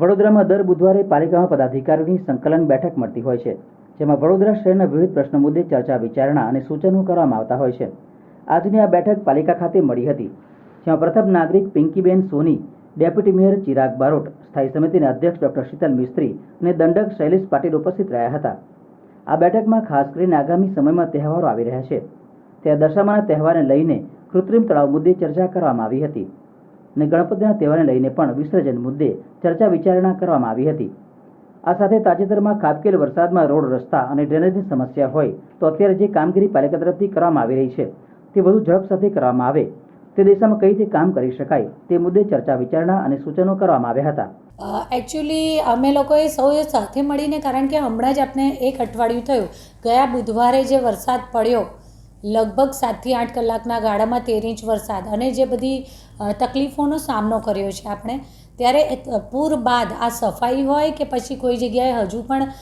વડોદરામાં દર બુધવારે પાલિકામાં પદાધિકારીઓની સંકલન બેઠક મળતી હોય છે, જેમાં વડોદરા શહેરના વિવિધ પ્રશ્નો મુદ્દે ચર્ચા, વિચારણા અને સૂચનો કરવામાં આવતા હોય છે. આજની આ બેઠક પાલિકા ખાતે મળી હતી, જેમાં પ્રથમ નાગરિક પિંકીબેન સોની, ડેપ્યુટી મેયર ચિરાગ બારોટ, સ્થાયી સમિતિના અધ્યક્ષ ડોક્ટર શીતલ મિસ્ત્રી અને દંડક શૈલેષ પાટીલ ઉપસ્થિત રહ્યા હતા. આ બેઠકમાં ખાસ કરીને આગામી સમયમાં તહેવારો આવી રહ્યા છે. ત્યારે દશામાના તહેવારને લઈને કૃત્રિમ તળાવ મુદ્દે ચર્ચા કરવામાં આવી હતી. અને ગણપતિના તહેવારને લઈને પણ વિસર્જન મુદ્દે ચર્ચા વિચારણા કરવામાં આવી હતી. આ સાથે તાજેતરમાં ખાબકેલ વરસાદમાં રોડ રસ્તા અને ડ્રેનેજની સમસ્યા હોય તો અત્યારે જે કામગીરી પાલિકા તરફથી કરવામાં આવી રહી છે, તે વધુ ઝડપ સાથે કરવામાં આવે. તે દિશામાં કઈ રીતે કામ કરી શકાય તે મુદ્દે ચર્ચા વિચારણા અને સૂચનો કરવામાં આવ્યા હતા. એકચ્યુઅલી અમે લોકોએ સૌએ સાથે મળીને, કારણ કે હમણાં જ આપણે એક અઠવાડિયું થયું, ગયા બુધવારે જે વરસાદ પડ્યો લગભગ સાતથી આઠ કલાકના ગાળામાં તેર ઇંચ વરસાદ અને જે બધી તકલીફોનો સામનો કર્યો છે આપણે, ત્યારે પૂર બાદ આ સફાઈ હોય કે પછી કોઈ જગ્યાએ હજુ પણ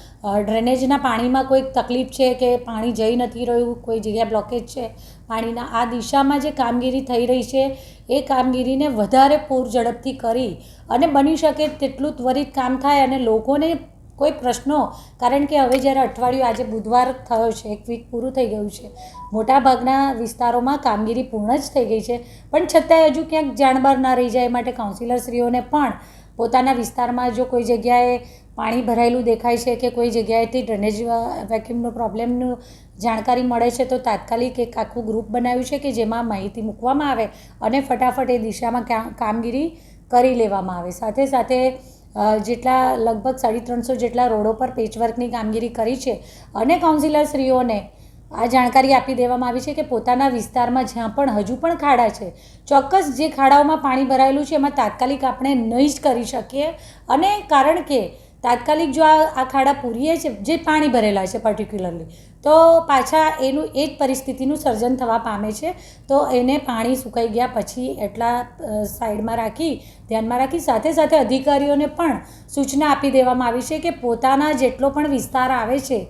ડ્રેનેજના પાણીમાં કોઈક તકલીફ છે કે પાણી જઈ નથી રહ્યું, કોઈ જગ્યાએ બ્લોકેજ છે પાણીના, આ દિશામાં જે કામગીરી થઈ રહી છે, એ કામગીરીને વધારે પૂર ઝડપથી કરી અને બની શકે તેટલું ત્વરિત કામ થાય અને લોકોને કોઈ પ્રશ્નો, કારણ કે હવે જ્યારે અઠવાડિયું આજે બુધવાર થયો છે, એક વીક પૂરું થઈ ગયું છે, મોટાભાગના વિસ્તારોમાં કામગીરી પૂર્ણ જ થઈ ગઈ છે. પણ છતાંય હજુ ક્યાંક જાણબાર ના રહી જાય એ માટે કાઉન્સિલરશ્રીઓને પણ પોતાના વિસ્તારમાં જો કોઈ જગ્યાએ પાણી ભરાયેલું દેખાય છે કે કોઈ જગ્યાએથી ડ્રેનેજ વેક્યુમનો પ્રોબ્લેમનું જાણકારી મળે છે, તો તાત્કાલિક એક આખું ગ્રુપ બનાવ્યું છે કે જેમાં માહિતી મૂકવામાં આવે અને ફટાફટ એ દિશામાં કામગીરી કરી લેવામાં આવે. સાથે સાથે જેટલા લગભગ સાડી ત્રણસો જેટલા રોડો પર પેચવર્કની કામગીરી કરી છે અને કાઉન્સિલરશ્રીઓને આ જાણકારી આપી દેવામાં આવી છે કે પોતાના વિસ્તારમાં જ્યાં પણ હજુ પણ ખાડા છે, ચોક્કસ જે ખાડાઓમાં પાણી ભરાયેલું છે એમાં તાત્કાલિક આપણે નહીં જ કરી શકીએ. અને કારણ કે તાત્કાલિક જો આ આ ખાડા પૂરીએ છે, જે પાણી ભરેલા છે પર્ટિક્યુલરલી તો પાછા એનું એ જ પરિસ્થિતિનું સર્જન થવા પામે છે. તો એને પાણી સુકાઈ ગયા પછી એટલા સાઈડમાં રાખી, ધ્યાનમાં રાખી, સાથે સાથે અધિકારીઓને પણ સૂચના આપી દેવામાં આવી છે કે પોતાના જેટલો પણ વિસ્તાર આવે છે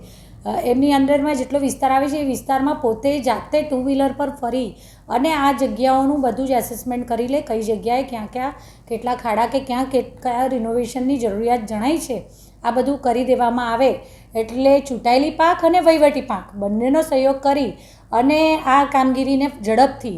એમની અંદરમાં જેટલો વિસ્તાર આવે છે એ વિસ્તારમાં પોતે જાતે ટુ વ્હીલર પર ફરી અને આ જગ્યાઓનું બધું જ એસેસમેન્ટ કરી લે કઈ જગ્યાએ ક્યાં ક્યાં, કેટલા ખાડા કે ક્યાં કે, કયા રિનોવેશનની જરૂરિયાત જણાય છે, આ બધું કરી દેવામાં આવે. એટલે ચૂંટાયેલી પાક અને વહીવટી પાક બંનેનો સહયોગ કરી અને આ કામગીરીને ઝડપથી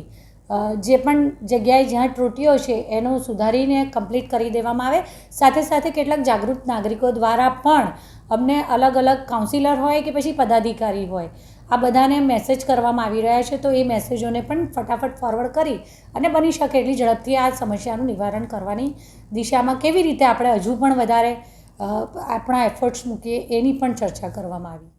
જે પણ જગ્યાએ જ્યાં ત્રુટીઓ છે, એનું સુધારીને કમ્પ્લીટ કરી દેવામાં આવે. સાથે સાથે કેટલાક જાગૃત નાગરિકો દ્વારા પણ અમને અલગ અલગ કાઉન્સિલર હોય કે પછી પદાધિકારી હોય, આ બધાને મેસેજ કરવામાં આવી રહ્યા છે. તો એ મેસેજોને પણ ફટાફટ ફોરવર્ડ કરી અને બની શકે એટલી ઝડપથી આ સમસ્યાનું નિવારણ કરવાની દિશામાં કેવી રીતે આપણે હજુ પણ વધારે આપણા એફર્ટ્સ મૂકીએ એની પણ ચર્ચા કરવામાં આવી.